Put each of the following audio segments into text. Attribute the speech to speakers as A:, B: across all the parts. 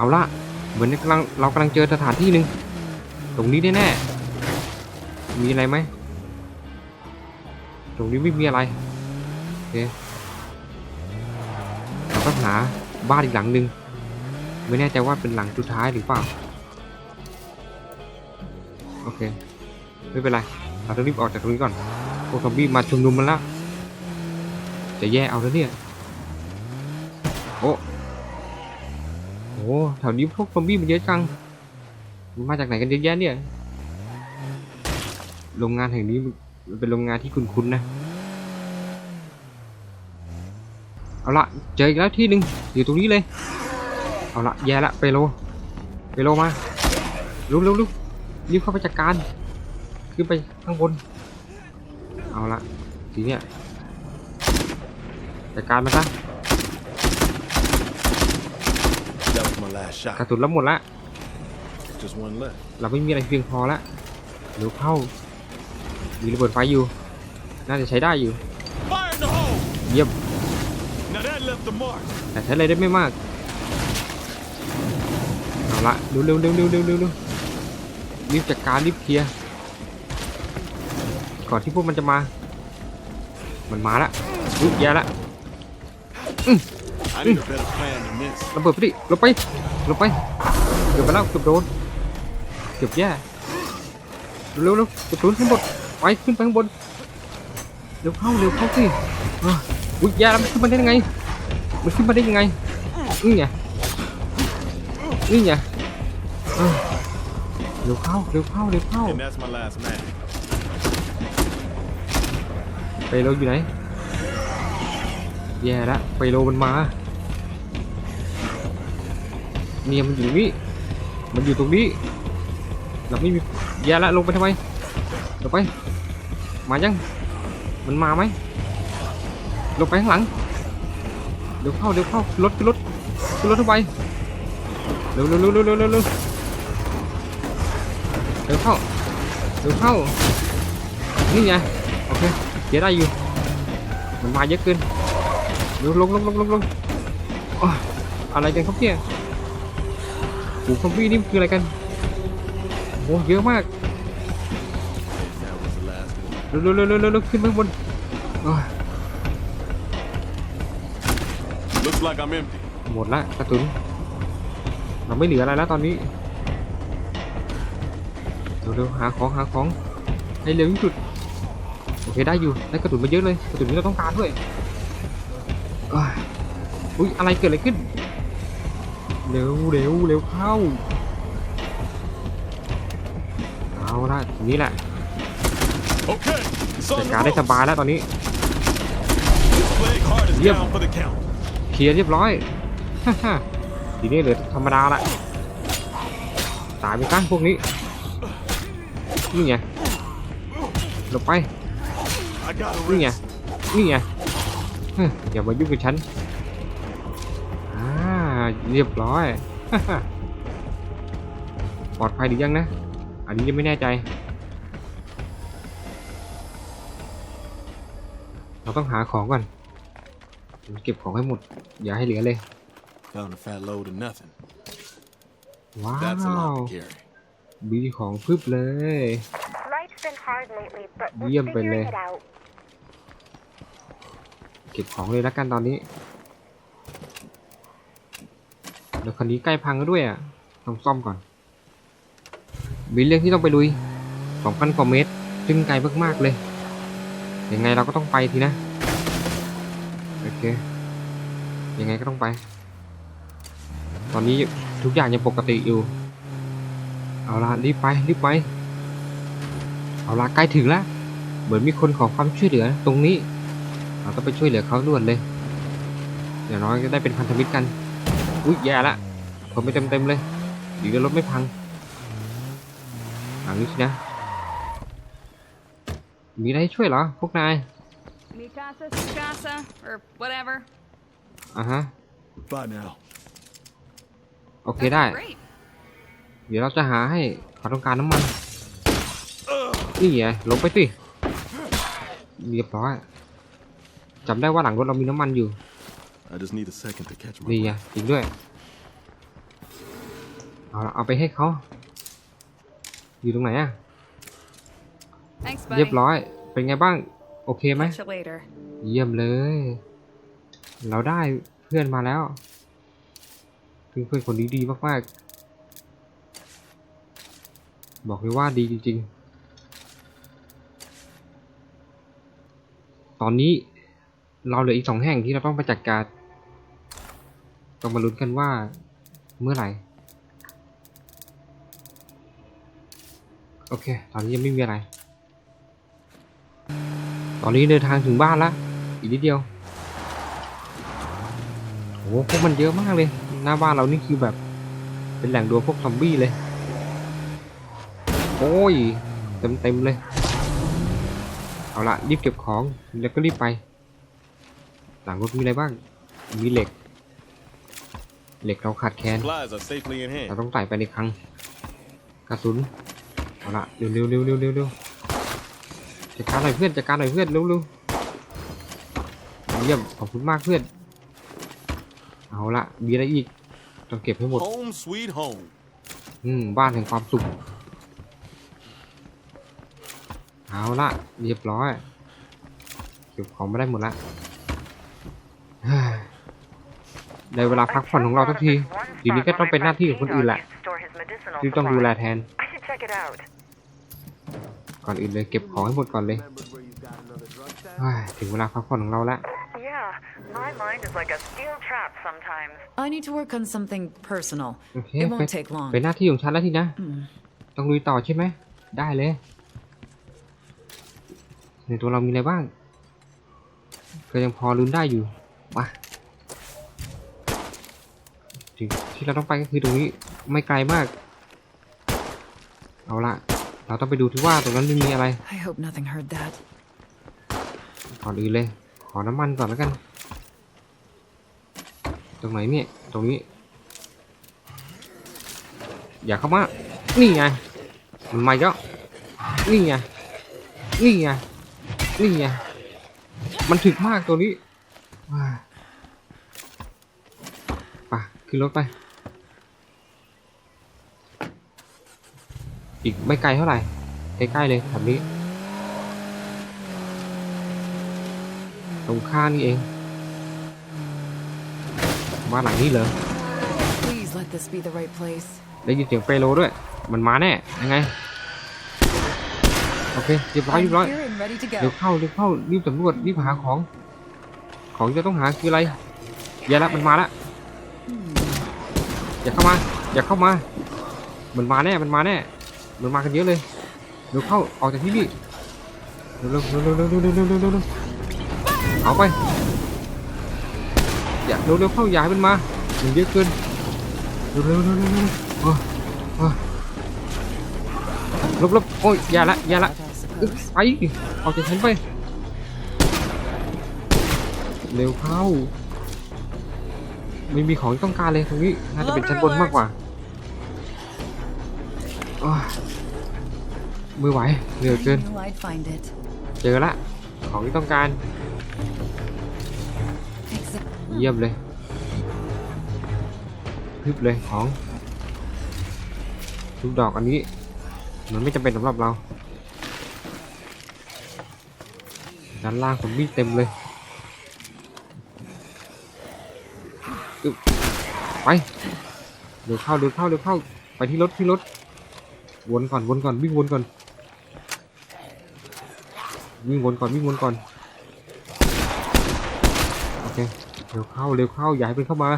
A: เอาละเหมือนกำลังเรากำลังเจอสถานที่หนึ่งตรงนี้แน่ๆมีอะไรไหมตรงนี้ไม่มีอะไรโอเคเราต้องหาบ้านอีกหลังหนึ่งไม่แน่ใจว่าเป็นหลังสุดท้ายหรือเปล่าโอเคไม่เป็นไรเราต้องรีบออกจากตรงนี้ก่อนพวกซอมบี้มาชุมนุมมันล้วจะแย่เอาแล้วเนี่ย โอ้โห แถวนี้พวกซอมบี้มันเยอะจัง มันมาจากไหนกันเยอะแยะเนี่ย โรงงานแห่งนี้มันเป็นโรงงานที่คุ้นๆนะ เอาละเจออีกแล้วที่หนึ่งอยู่ตรงนี้เลย เอาละแย่ละไปโลไปโลมาลุกลุกลุกรีบเข้าไปจัดการ ขึ้นไปข้างบน เอาละทีเนี้ยจัดการมันซะ
B: That was my last
A: กระ
B: shot.
A: สุนแล้วหมดละ
B: Just one left.
A: เราไม่มีอะไรเพียงพอละเร็วเข้า มีระเบิดไฟอยู่ น่าจะใช้ได้อยู่
B: Fire in the hole!
A: เยี่ยม
B: Now that left the mark.
A: แต่ใช้อะไรได้ไม่มาก เอาละเร็วเร็วเร็วเร็วเร็วเร็วเร็วรีบจัดการรีบเคลียร์ก่อนที่พวกมันจะมา มันมาละอุ๊ยแย่ละ
B: I need a better plan than this.
A: ระเบิดไปดิลงไป ลงไปเกือบไปแล้วเกือบโดนเกือบแย่เร็วเร็วกระสุนขึ้นบนไปขึ้นไปข้างบนเร็วเข้าเร็วเข้าสิอะอุ้ยแย่แล้วมันขึ้นมาได้ยังไงมันขึ้นมาได้ยังไงนี่ไงนี่ไงอะเร็วเข้าเร็วเข้าเร็วเข้า
B: And that's my last man.
A: ไปโลอยู่ไหนแย่ละไปโลมันมา เนี่ยมันอยู่ตรงนี้ มันอยู่ตรงนี้ เราไม่มีแย่ละลงไปทำไมลงไป มายัง มันมาไหมลงไปข้างหลัง เดี๋ยวเข้าเดี๋ยวเข้ารถขึ้นรถขึ้นรถเข้าไปเร็วเร็วเร็วเร็วเร็วเร็วเร็วเร็วเข้าเร็วเข้า นี่ไง โอเคเกียได้อยู่ มันมาเยอะเกินเร็วลงลงลงลงลงอ้าวอะไรกันครับเนี่ย หูคอมบี้นี่คืออะไรกันโอ้เยอะมาก
B: That was the last one.
A: เร็วเร็วเร็วเร็วเร็วเร็วขึ้นไปข้างบนอ้าว
B: Looks like I'm empty.
A: หมดละกระตุนเราไม่เหลืออะไรแล้วตอนนี้เร็วเร็วหาของหาของให้เร็วที่สุดโอเคได้อยู่ได้กระตุนมาเยอะเลยกระตุนที่เราต้องการด้วยอ้าวอุ้ยอะไรเกิดอะไรขึ้น เร็วเร็วเร็วเข้า เอาละทีนี้แหละ
B: Okay, it's
A: จัด
B: on the
A: การได้ส
B: ropes.
A: บายแล้วตอนนี้
B: This plague heart is
A: Yep.
B: down for the count.
A: เคลียร์เรียบร้อย ทีนี้เหลือธรรมดาละตายไปซะพวกนี้ นี่ไงหลบไป
B: I got a
A: นี่ไง
B: rest.
A: นี่ไงเฮ้ยอย่ามายุ่งกับฉันอ่า เรียบร้อย ปลอดภัยหรือยังนะ อันนี้ยังไม่แน่ใจ เราต้องหาของก่อน เก็บของให้หมด อย่าให้เหลือเลย
B: Found a fat load of nothing.
A: ว้า
B: That's a
A: ว
B: lot to carry.
A: มีของพึบเลย
C: Life's been hard lately, but we're
A: Diem bên
C: figuring
A: này.
C: it out.
A: เก็บของเลยแล้วกันตอนนี้ เดี๋ยวคันนี้ใกล้พังแล้วด้วยอะต้องซ่อมก่อน มีเรื่องที่ต้องไปลุย2,000กว่าเมตร ซึ่งไกลมากๆเลย ยังไงเราก็ต้องไปทีนะ โอเค ยังไงก็ต้องไป ตอนนี้ทุกอย่างยังปกติอยู่ เอาละรีบไปรีบไป เอาละใกล้ถึงแล้ว เหมือนมีคนขอความช่วยเหลือตรงนี้ เราต้องไปช่วยเหลือเขาด่วนเลย อย่างน้อยก็ได้เป็นพันธมิตรกัน อุ๊ยแย่ละผมไปเต็มเต็มๆเลยดีก็รถไม่พังหลังนี้สินะ มีอะไรให้ช่วยเหรอ พวกนาย
D: Mi casa, su casa, or whatever.
A: อะฮะ
B: Bye now.
A: โอเค
D: That's
A: ได้
D: Great.
A: เดี๋ยวเราจะหาให้ขอต้องการน้ำมัน นี่ไงลงไปสิเรียบร้อยจำได้ว่าหลังรถเรามีน้ำมันอยู่
B: I just need a second to catch my
A: นี่ไง
B: breath.
A: จริงด้วย เอาละเอาไปให้เขา อยู่ตรงไหนอะ
D: Thanks,
A: เรีย
D: buddy.
A: บร้อย เป็นไงบ้าง โอเคไหม
D: Catch you later.
A: เยี่ยมเลย เราได้เพื่อนมาแล้วเพื่อนเพื่อนคนนี้ดีมากๆ บอกเลยว่าดีจริงๆ ตอนนี้เราเหลืออีกสองแห่งที่เราต้องไปจัดการ ต้องมาลุ้นกันว่าเมื่อไหร่ โอเค ตอนนี้ยังไม่มีอะไร ตอนนี้เดินทางถึงบ้านแล้วอีกนิดเดียวโอ้พวกมันเยอะมากเลย หน้าบ้านเรานี่คือแบบ เป็นแหล่งรวมพวกซอมบี้เลย โอ้ย เต็มเต็มเลย เอาละรีบเก็บของแล้วก็รีบไป หลังรถมีอะไรบ้าง มีเหล็ก เหล็กเราขาดแคลน
B: Supplies are safely in
A: เรา
B: hand.
A: ต้องใส่ไปในคลังกระสุนเอาละเร็วเร็วเร็วเร็วเร็วเร็วจัดการหน่อยเพื่อนจัดการหน่อยเพื่อนเร็วเร็วเยี่ยมขอบคุณมากเพื่อน เอาละมีอะไรอีกต้องเก็บให้หมด
B: Home sweet home.
A: อืมบ้านแห่งความสุขเอาละเรียบร้อยเก็บของไม่ได้หมดละ เฮ้ยได้เวลาพักผ่อนของเราทุกทีทีนี้ก็ต้องเป็นหน้าที่ของคนอื่นแหละที่ต้องดูแลแทน
C: I should check it out.
A: ก่อนอื่นเลยเก็บของให้หมดก่อนเลยเฮ้ยถึงเวลาพักผ่อนของเราแล้ว
C: Yeah, my mind is like a steel trap sometimes.
E: I need to work on something personal.
A: โอเค
E: It
A: เป็น
E: won't take long.
A: เป็นหน้าที่ของฉันแล้วทีนะ ต้องลุยต่อใช่ไหม ได้เลย ในตัวเรามีอะไรบ้าง ก็ยังพอลุ้นได้อยู่ มา ที่ที่เราต้องไปก็คือตรงนี้ไม่ไกลมาก เอาละเราต้องไปดูที่ว่าตรงนั้นมีอะไร
E: I hope nothing heard that.
A: ก่อนอื่นเลย ขอน้ำมันก่อนแล้วกัน ตรงไหนเนี่ย ตรงนี้ อย่าเข้ามา นี่ไง มันมาอีกแล้วนี่ไง นี่ไง นี่ไง มันถึกมากตัวนี้ว้ายไป ขึ้นรถไป อีกไม่ไกลเท่าไหร่ ใกล้ๆเลยแถบนี้ ตรงข้างนี่เองบ้านหลังนี้เหรอ
E: Please let this be the right place.
A: ได้ยินเสียงเปโลด้วย มันมาแน่ ยังไง โอเคเรียบร้อย
E: I'm
A: เรียบร้อย
E: here and ready to
A: เร็ว
E: go.
A: เข้าเร็วเข้ารีบสำรวจรีบหาของ ของที่จะต้องหาคืออะไร อย่าละมันมาละ อย่าเข้ามา อย่าเข้ามา มันมาแน่ มันมาแน่ มันมากันเยอะเลยเร็วเข้า ออกจากที่นี่เร็วเร็วเร็วเร็วเร็วเร็วเร็วเร็วเร็วเอาไป อย่าเร็วเร็วเข้าอย่าให้มันมามันเยอะเกิน เร็วเร็วเร็วเร็วเร็วโอ้โอ้ยลบลบโอ้ยอย่าละอย่าละ
E: But I
A: อึ๊บ
E: suppose.
A: ไปออกจากฉันไป เร็วเข้า ไม่มีของที่ต้องการเลยตรงนี้น่าจะเป็นชั้นบนมากกว่ามือไหวเหนื่อยเกินเจอละของที่ต้องการ เยี่ยมเลยพึบเลยของทุกดอกอันนี้ มันไม่จำเป็นสำหรับเราด้านล่างผมมีเต็มเลยอึ๊บ ไปเดี๋ยวเข้าเดี๋ยวเข้าเดี๋ยวเข้า ไปที่รถที่รถ วนก่อนวนก่อนวิ่งวนก่อน วิ่งวนก่อนวิ่งวนก่อน โอเค เร็วเข้าเร็วเข้าอย่าให้มันเข้ามา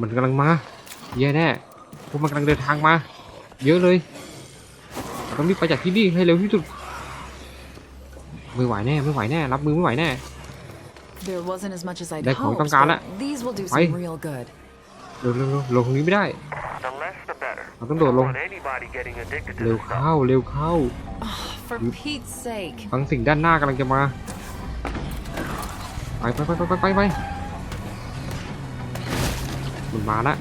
A: มันกำลังมาแย่แน่พวกมันกำลังเดินทางมา เยอะเลยต้องรีบไปจากที่นี่ให้เร็วที่สุดไม่ไหวแน่ไม่ไหวแน่ รับมือไม่ไหวแน่
E: There wasn't as much as I'd
A: ได้ของ
E: hoped,
A: ต้องการละ
E: but these will do
A: Ay.
E: some real good.
A: เร็วเร็วเร็วลงตรงนี้ไม่ได้
F: The less the better.
A: เราต้องโดดลง
F: want anybody getting addicted to
A: เร็ว
F: this
A: เข้าเร็วเข้า
E: For Pete's sake.
A: ฟังสิ่งด้านหน้ากำลังจะมา ไปไปไปไปไปไปไปมันมาละ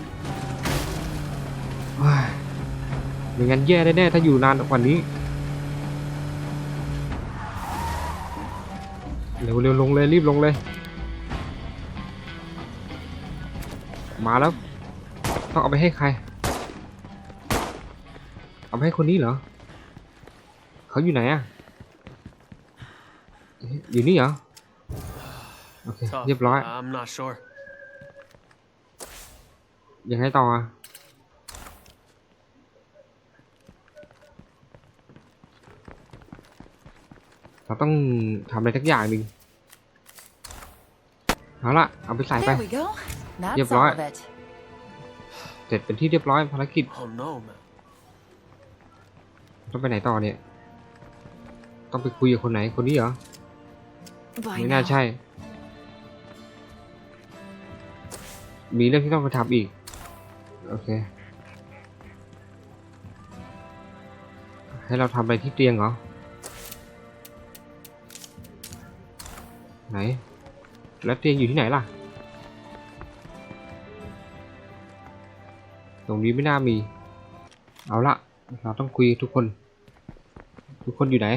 A: เฮ้ยไม่งั้นแย่แน่ๆถ้าอยู่นานกว่านี้ เร็วเร็วลงเลยรีบลงเลย มาแล้วตต้องเอาไปให้ใคร เอาไปให้คนนี้เหรอ เขาอยู่ไหนอะเอ๊ะอยู่นี่เหรอ โอเค
G: Tough.
A: เรียบร้อย
G: I'm not sure.
A: ยังไงต่ออะเรา ต้องทำอะไรสักอย่างหนึ่งเอาละเอาไปใส่ไป
E: There we go. That's
A: Yep,
E: all
A: right.
E: of it.
A: เสร็จเป็นที่เรียบร้อยภารกิจ
G: Oh no, man.
A: ต้องไปไหนต่อเนี่ย ต้องไปคุยกับคนไหนคนนี้เหรอ
E: By
A: ไม่น่า
E: now.
A: ใช่ มีเรื่องที่ต้องไปทำอีก โอเค ให้เราทำอะไรที่เตียงเหรอ ไหน แล้วเตียงอยู่ที่ไหนล่ะ ตรงนี้ไม่น่ามี เอาละเราต้องคุยกับทุกคน ทุกคนอยู่ไหน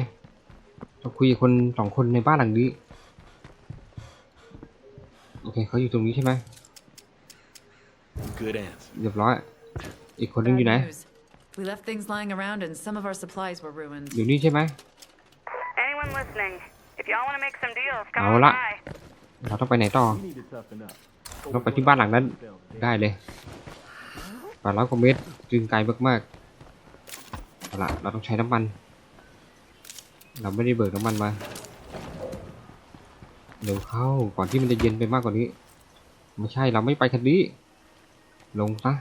A: ต้องคุยกับคนสองคนในบ้านหลังนี้ โอเคเขาอยู่ตรงนี้ใช่ไหม
B: Good answer.
A: เรียบร้อย อีกคนนึง
E: Bad
A: อยู่ไหน
E: news. We left things lying around and some of our supplies were ruined.
A: อยู่นี่ใช่ไหม
C: Anyone listening? If y'all want to make some deals, come
A: Ahora.
C: on by.
A: เราต้องไปไหนต่อ
B: need to toughen up.
A: ต้องไปที่บ้านหลังนั้น ได้เลยแปดร้อยกว่าเมตรจึงไกลมากๆเอาละเราต้องใช้น้ำมัน เราไม่ได้เบิกน้ำมันมา เดี๋ยวเข้า ก่อนที่มันจะเย็นไปมากกว่านี้ ไม่ใช่ เราไม่ไปคันนี้ ลงซะ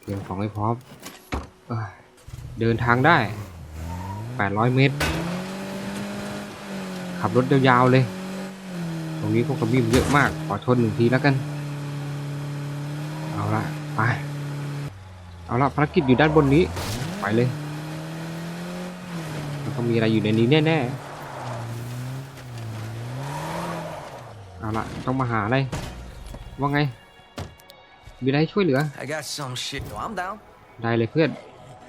A: เตรียมของให้พร้อมเอ้ยเดินทางได้ 800 เมตร ขับรถยาวๆเลย ตรงนี้พวกกระบี่มเยอะมาก ขอชนหนึ่งทีแล้วกัน เอาละไป เอาละภารกิจอยู่ด้านบนนี้ ไปเลย มันต้องมีอะไรอยู่ในนี้แน่ๆ เอาละต้องมาหาอะไร ว่าไง มีอะไรให้ช่วยเหลือ
H: I got some shit. No, I'm down.
A: ได้เลยเพื่อน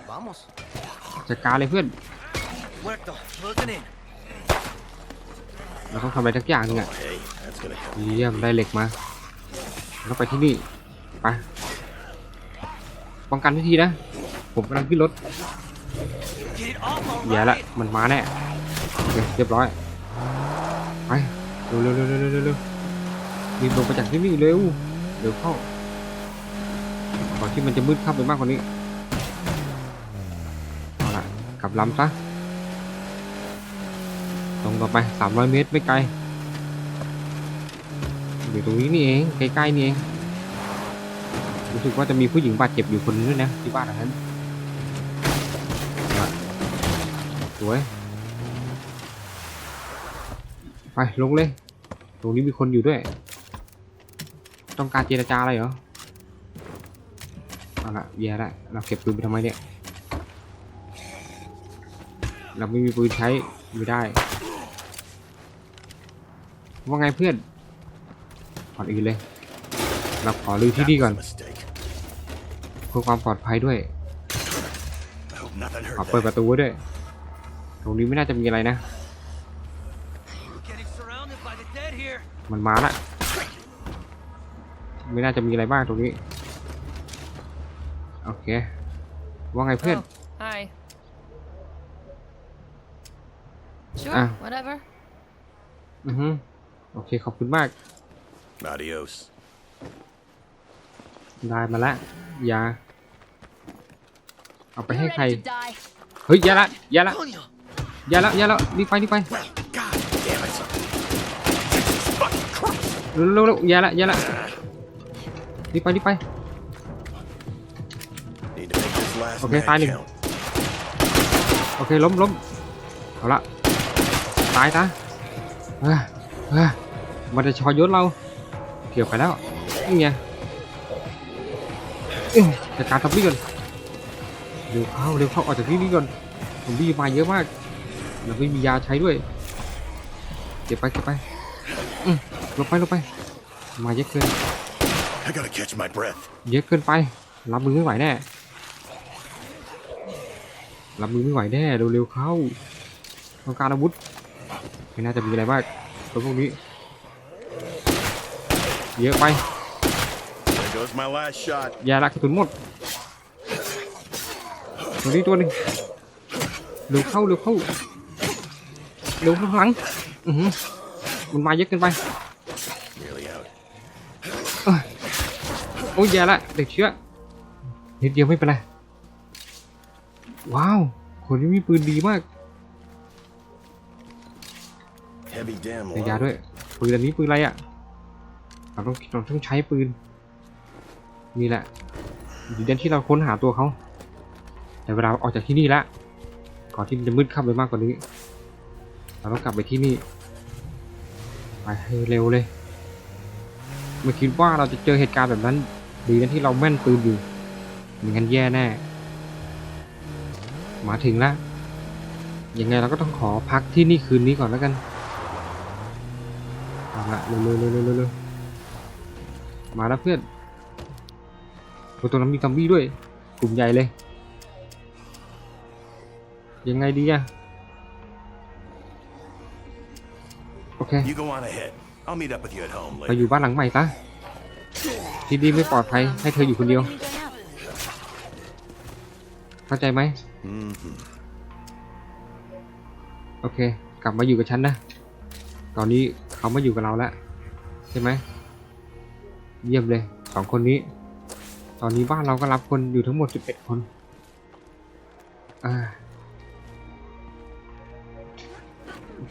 H: Vamos.
A: จัดการเลยเพื่อน
H: Muerto. Looking in.
A: เราต้องทำอะไรทักอย่างหนึงอะ
B: Hey, that's gonna help.
A: เยี่ยมได้เหล็กมาแล้วไปที่นี่ไปป้องกันวิธีนะ ผมกำลังขึ้นรถ
H: Get it off
A: แย่ละมันมาแน่โอเคเรียบร้อยไปเร็วเร็วเร็วเร็วเร็วเร็วเร็วรีบลงไปจากที่นี่เร็วเร็วเข้าก่อนที่มันจะมืดเข้าไปมากกว่านี้เอาละกลับลำซะ ต่อไป300เมตรไม่ไกลอยู่ตรงนี้นี่เองใกล้ๆนี่เองรู้สึกว่าจะมีผู้หญิงบาดเจ็บอยู่คนนึงด้วยนะที่บ้านนั้นเอาละสวยไปลงเลย ตรงนี้มีคนอยู่ด้วย ต้องการเจรจาอะไรเหรอเอาละแย่ละเราเก็บปืนไปทำไมเนี่ย เราไม่มีปืนใช้ไม่ได้ ว่าไงเพื่อนก่อนอื่นเลย เราขอลือที่นี่ก่อน
B: That was a mistake.
A: เพื่อความปลอดภัยด้วย
B: I hope nothing
A: ขอ
B: hurt
A: เปิด
B: that.
A: ประตูไว้ด้วย ตรงนี้ไม่น่าจะมีอะไรนะ
H: Getting surrounded by the dead here.
A: มันมาละไม่น่าจะมีอะไรบ้างตรงนี้ โอเค ว่าไงเพื่อน
D: Oh, hi. Sure,
A: Ah.
D: whatever.
A: อือฮึ โอเค ขอบคุณมาก
B: Adios.
A: ได้มาละยา เอาไปให้
D: You
A: ใคร
D: ready to die?
A: เฮ้ยอยาละอยาละ
H: Coño.
A: อยาละอยาละรีบไปรีบไป
B: Well, God damn it. Fucking Christ.
A: เร็วเร็วเร็วอยาละอยาละรีบไปรีบไป
B: Need to make this last
A: Okay,
B: man
A: fine.
B: count.
A: โอเคล้มล้มเอาละตายตาเอ้ยเอ้ย มันจะชอยศเรา เกี่ยวไปแล้วนี่ไงเอ้ยจัดการทับบี้ก่อนเร็วเข้าเร็วเข้าออกจากที่นี่ก่อนผมบี้มาเยอะมากเราไม่มียาใช้ด้วย เก็บไปเก็บไปอืมลงไปลงไป มาเยอะเกิน
B: I gotta catch my breath.
A: เยอะเกินไป รับมือไม่ไหวแน่ รับมือไม่ไหวแน่ เร็วๆเข้า ต้องการอาวุธ ไม่น่าจะมีอะไรมากตัวพวกนี้ เยอะไป
B: Gotta goes my last shot.
A: ยาละกระสุนหมดตัวนี้ตัวหนึ่งเร็วเข้าเร็วเข้าเร็วเข้าข้างหลังอือหือมันมาเยอะเกินไป
B: Nearly out.
A: โอ้ยแย่ละเด็กเชื้อนิดเดียวไม่เป็นไร ว้าว คนนี้มีปืนดีมาก
B: Heavy damn
A: แต่ยา
B: load.
A: ด้วยปืนอันนี้ปืนอะไรอะ่ะ เราต้องเราต้องใช้ปืน นี่แหละดีเด่นที่เราค้นหาตัวเขาแต่เวลาออกจากที่นี่ละก่อนที่จะมืดค่ำไปมากกว่านี้ เราต้องกลับไปที่นี่ไปให้เร็วเลยไม่คิดว่าเราจะเจอเหตุการณ์แบบนั้น ดีนะที่เราแม่นปืนอยู่ไม่งั้นแย่แน่ มาถึงแล้วยังไงเราก็ต้องขอพักที่นี่คืนนี้ก่อนแล้วกันเอาละเร็วเร็ว มาแล้วเพื่อนโอ้ตรงนั้นมีซอมบี้ด้วย กลุ่มใหญ่เลย ยังไงดีอะโอเค
B: You go on ahead. I'll meet up with you at home
A: ไปอ
B: later.
A: ยู่บ้านหลังใหม่ซะที่นี่ไม่ปลอดภัยให้เธออยู่คนเดียว เข้าใจไหม
B: Mm-hmm.
A: โอเค กลับมาอยู่กับฉันนะ ตอนนี้เขามาอยู่กับเราแล้ว ใช่ไหม เยี่ยมเลยสองคนนี้ ตอนนี้บ้านเราก็รับคนอยู่ทั้งหมด11คน อ่า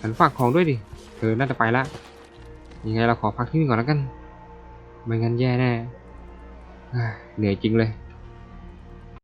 A: ฉันฝากของด้วยดิเธอน่าจะไปละยังไงเราขอพักที่นี่ก่อนแล้วกัน ไม่งั้นแย่แน่เหนื่อยจริงเลย